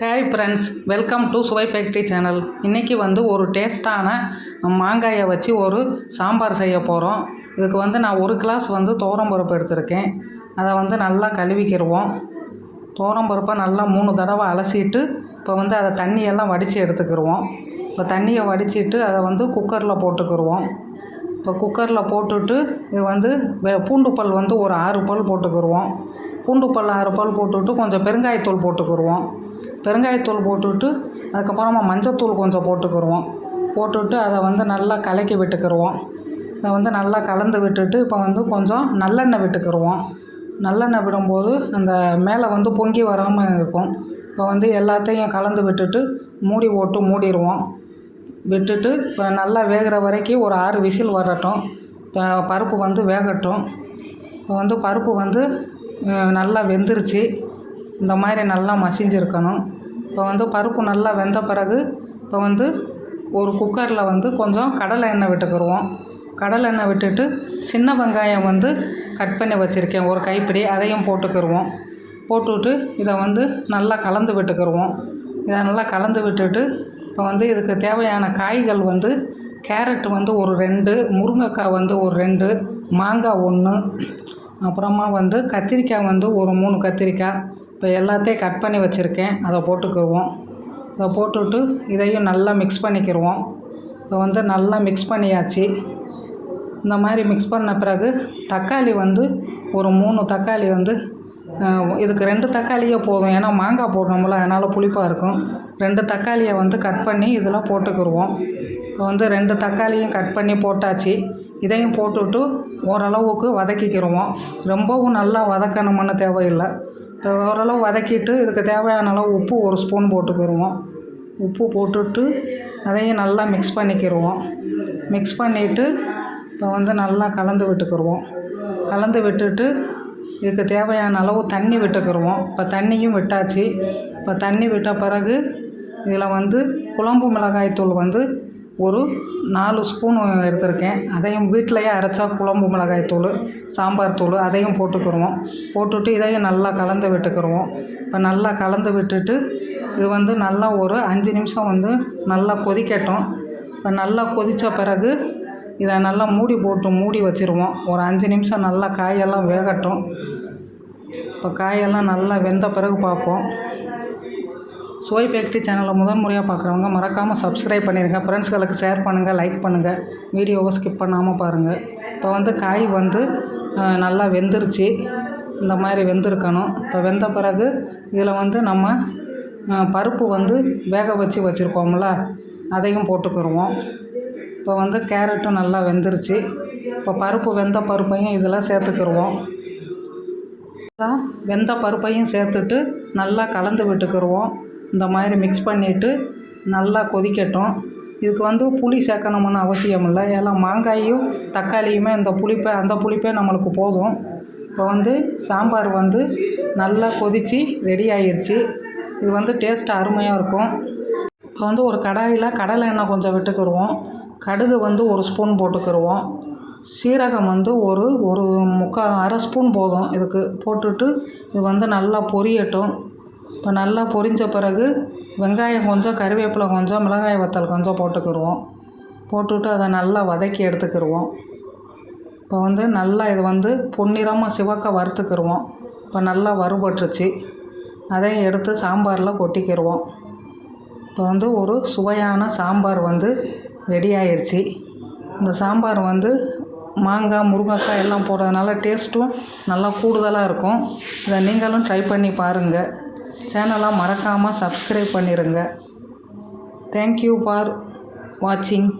Hi friends welcome to Suvai factory channel இன்றைக்கி வந்து ஒரு டேஸ்ட்டான மாங்காயை வச்சு ஒரு சாம்பார் செய்ய போகிறோம் இதுக்கு வந்து நான் ஒரு கிளாஸ் வந்து துவரம்பருப்பு எடுத்திருக்கேன். அதை வந்து நல்லா கழுவிக்கிடுவோம் துவரம்பருப்பை நல்லா மூணு தடவை அலசிட்டு இப்போ வந்து அதை தண்ணியெல்லாம் வடித்து எடுத்துக்கிடுவோம் இப்போ தண்ணியை வடிச்சிட்டு அதை வந்து குக்கரில் போட்டுக்கிடுவோம் இப்போ குக்கரில் போட்டுட்டு இது வந்து பூண்டு பல் வந்து ஒரு ஆறு பல் போட்டுக்கிடுவோம் பூண்டு பல் ஆறு பல் போட்டுவிட்டு கொஞ்சம் பெருங்காயத்தூள் போட்டுக்கிடுவோம் பெருங்காயத்தூள் போட்டுவிட்டு அதுக்கப்புறமா மஞ்சத்தூள் கொஞ்சம் போட்டுக்கிடுவோம் போட்டுவிட்டு அதை வந்து நல்லா கலக்கி விட்டுக்கிடுவோம் இதை வந்து நல்லா கலந்து விட்டுட்டு இப்போ வந்து கொஞ்சம் நல்லெண்ணெய் விட்டுக்கிடுவோம் நல்லெண்ணெய் விடும்போது அந்த மேலே வந்து பொங்கி வராமல் இருக்கும். இப்போ வந்து எல்லாத்தையும் கலந்து விட்டுட்டு மூடி போட்டு மூடிடுவோம். விட்டுட்டு இப்போ நல்லா வேகிற வரைக்கும் ஒரு ஆறு விசில் வரட்டும். இப்போ பருப்பு வந்து வேகட்டும். இப்போ வந்து பருப்பு வந்து நல்லா வெந்துருச்சு. இந்த மாதிரி நல்லா மசிஞ்சிருக்கணும். இப்போ வந்து பருப்பு நல்லா வெந்த பிறகு இப்போ வந்து ஒரு குக்கரில் வந்து கொஞ்சம் கடலை எண்ணெய் விட்டுக்கிடுவோம் கடலை எண்ணெய் விட்டுட்டு சின்ன வெங்காயம் வந்து கட் பண்ணி வச்சுருக்கேன். ஒரு கைப்பிடி அதையும் போட்டுக்கிடுவோம் போட்டுவிட்டு இதை வந்து நல்லா கலந்து விட்டுக்கிடுவோம் இதை நல்லா கலந்து விட்டுட்டு இப்போ வந்து இதுக்கு தேவையான காய்கள் வந்து கேரட் வந்து ஒரு ரெண்டு முருங்கைக்காய் வந்து ஒரு ரெண்டு மாங்காய் ஒன்று அப்புறமா வந்து கத்திரிக்காய் வந்து ஒரு மூணு கத்திரிக்காய். இப்போ எல்லாத்தையும் கட் பண்ணி வச்சுருக்கேன். அதை போட்டுக்கிடுவோம் இதை போட்டுவிட்டு இதையும் நல்லா மிக்ஸ் பண்ணிக்கிடுவோம் இப்போ வந்து நல்லா மிக்ஸ் பண்ணியாச்சு. இந்த மாதிரி மிக்ஸ் பண்ண பிறகு தக்காளி வந்து ஒரு மூணு தக்காளி வந்து இதுக்கு ரெண்டு தக்காளியே போதும். ஏன்னா மாங்காய் போடுறோம்ல அதனால் புளிப்பாக இருக்கும். ரெண்டு தக்காளியை வந்து கட் பண்ணி இதெல்லாம் போட்டுக்கிடுவோம் இப்போ வந்து ரெண்டு தக்காளியும் கட் பண்ணி போட்டாச்சு. இதையும் போட்டுவிட்டு ஓரளவுக்கு வதக்கிக்கிடுவோம் ரொம்பவும் நல்லா வதக்கணும்னு தேவையில்லை. இப்போ ஓரளவு வதக்கிட்டு இதுக்கு தேவையான அளவு உப்பு ஒரு ஸ்பூன் போட்டுக்கிடுவோம் உப்பு போட்டுட்டு அதையும் நல்லா மிக்ஸ் பண்ணிக்கிடுவோம் மிக்ஸ் பண்ணிவிட்டு இப்போ வந்து நல்லா கலந்து விட்டுக்கிடுவோம் கலந்து விட்டுட்டு இதுக்கு தேவையான அளவு தண்ணி விட்டுக்கிடுவோம் இப்போ தண்ணியும் விட்டாச்சு. இப்போ தண்ணி விட்ட பிறகு இதில் வந்து குழம்பு மிளகாய்த்தூள் வந்து ஒரு நாலு ஸ்பூன் எடுத்திருக்கேன். அதையும் வீட்டிலையே அரைச்சா குழம்பு மிளகாய் தூள் சாம்பார் தூள் அதையும் போட்டுக்கிடுவோம் போட்டுட்டு இதையும் நல்லா கலந்து விட்டுக்கிடுவோம் இப்போ நல்லா கலந்து விட்டுட்டு இது வந்து நல்லா ஒரு அஞ்சு நிமிஷம் வந்து நல்லா கொதிக்கட்டும். இப்போ நல்லா கொதித்த பிறகு இதை நல்லா மூடி போட்டு மூடி வச்சுருவோம். ஒரு அஞ்சு நிமிஷம் நல்லா காயெல்லாம் வேகட்டும். இப்போ காயெல்லாம் நல்லா வெந்த பிறகு பார்ப்போம். சோய் ஃபேக்ட்ரி சேனலை முதன் முறையாக பார்க்குறவங்க மறக்காமல் சப்ஸ்கிரைப் பண்ணிடுங்க ஃப்ரெண்ட்ஸ்களுக்கு ஷேர் பண்ணுங்கள் லைக் பண்ணுங்கள் வீடியோவை ஸ்கிப் பண்ணாமல் பாருங்கள் இப்போ வந்து காய் வந்து நல்லா வெந்துருச்சு. இந்த மாதிரி வெந்திருக்கணும். இப்போ வெந்த பிறகு இதில் வந்து நம்ம பருப்பு வந்து வேக வச்சு வச்சுருக்கோம்ல அதையும் போட்டுக்கிடுவோம் இப்போ வந்து கேரட்டும் நல்லா வெந்துருச்சு. இப்போ பருப்பு வெந்த பருப்பையும் இதில் சேர்த்துக்கிடுவோம் வெந்த பருப்பையும் சேர்த்துட்டு நல்லா கலந்து விட்டுக்கிடுவோம் இந்த மாதிரி மிக்ஸ் பண்ணிவிட்டு நல்லா கொதிக்கட்டும். இதுக்கு வந்து புளி சேர்க்கணும்னு அவசியம் இல்லை. ஏன்னா மாங்காயும் தக்காளியுமே இந்த புளிப்பை அந்த புளிப்பே நம்மளுக்கு போதும். இப்போ வந்து சாம்பார் வந்து நல்லா கொதித்து ரெடி ஆயிருச்சு. இது வந்து டேஸ்ட் அருமையாக இருக்கும். இப்போ வந்து ஒரு கடாயில் கடலை எண்ணெய் கொஞ்சம் விட்டுக்கிடுவோம் கடுகு வந்து ஒரு ஸ்பூன் போட்டுக்கிடுவோம் சீரகம் வந்து ஒரு ஒரு முக்கால் அரை ஸ்பூன் போதும் இதுக்கு. போட்டுட்டு இது வந்து நல்லா பொரியட்டும். இப்போ நல்லா பொரிஞ்ச பிறகு வெங்காயம் கொஞ்சம் கருவேப்பிலை கொஞ்சம் மிளகாய் வத்தல் கொஞ்சம் போட்டுக்கிடுவோம் போட்டுவிட்டு அதை நல்லா வதக்கி எடுத்துக்கிடுவோம் இப்போ வந்து நல்லா இது வந்து பொன்னிறமாக சிவக்க வறுத்துக்கிடுவோம் இப்போ நல்லா வறுபட்டுருச்சு. அதையும் எடுத்து சாம்பாரில் கொட்டிக்கிடுவோம் இப்போ வந்து ஒரு சுவையான சாம்பார் வந்து ரெடி ஆயிடுச்சு. இந்த சாம்பார் வந்து மாங்காய் முருங்கைக்காய் எல்லாம் போடுறதுனால டேஸ்ட்டும் நல்லா கூடுதலாக இருக்கும். இதை நீங்களும் ட்ரை பண்ணி பாருங்கள் சேனலை மறக்காமல் சப்ஸ்கிரைப் பண்ணிடுங்க தேங்க்யூ ஃபார் வாட்சிங்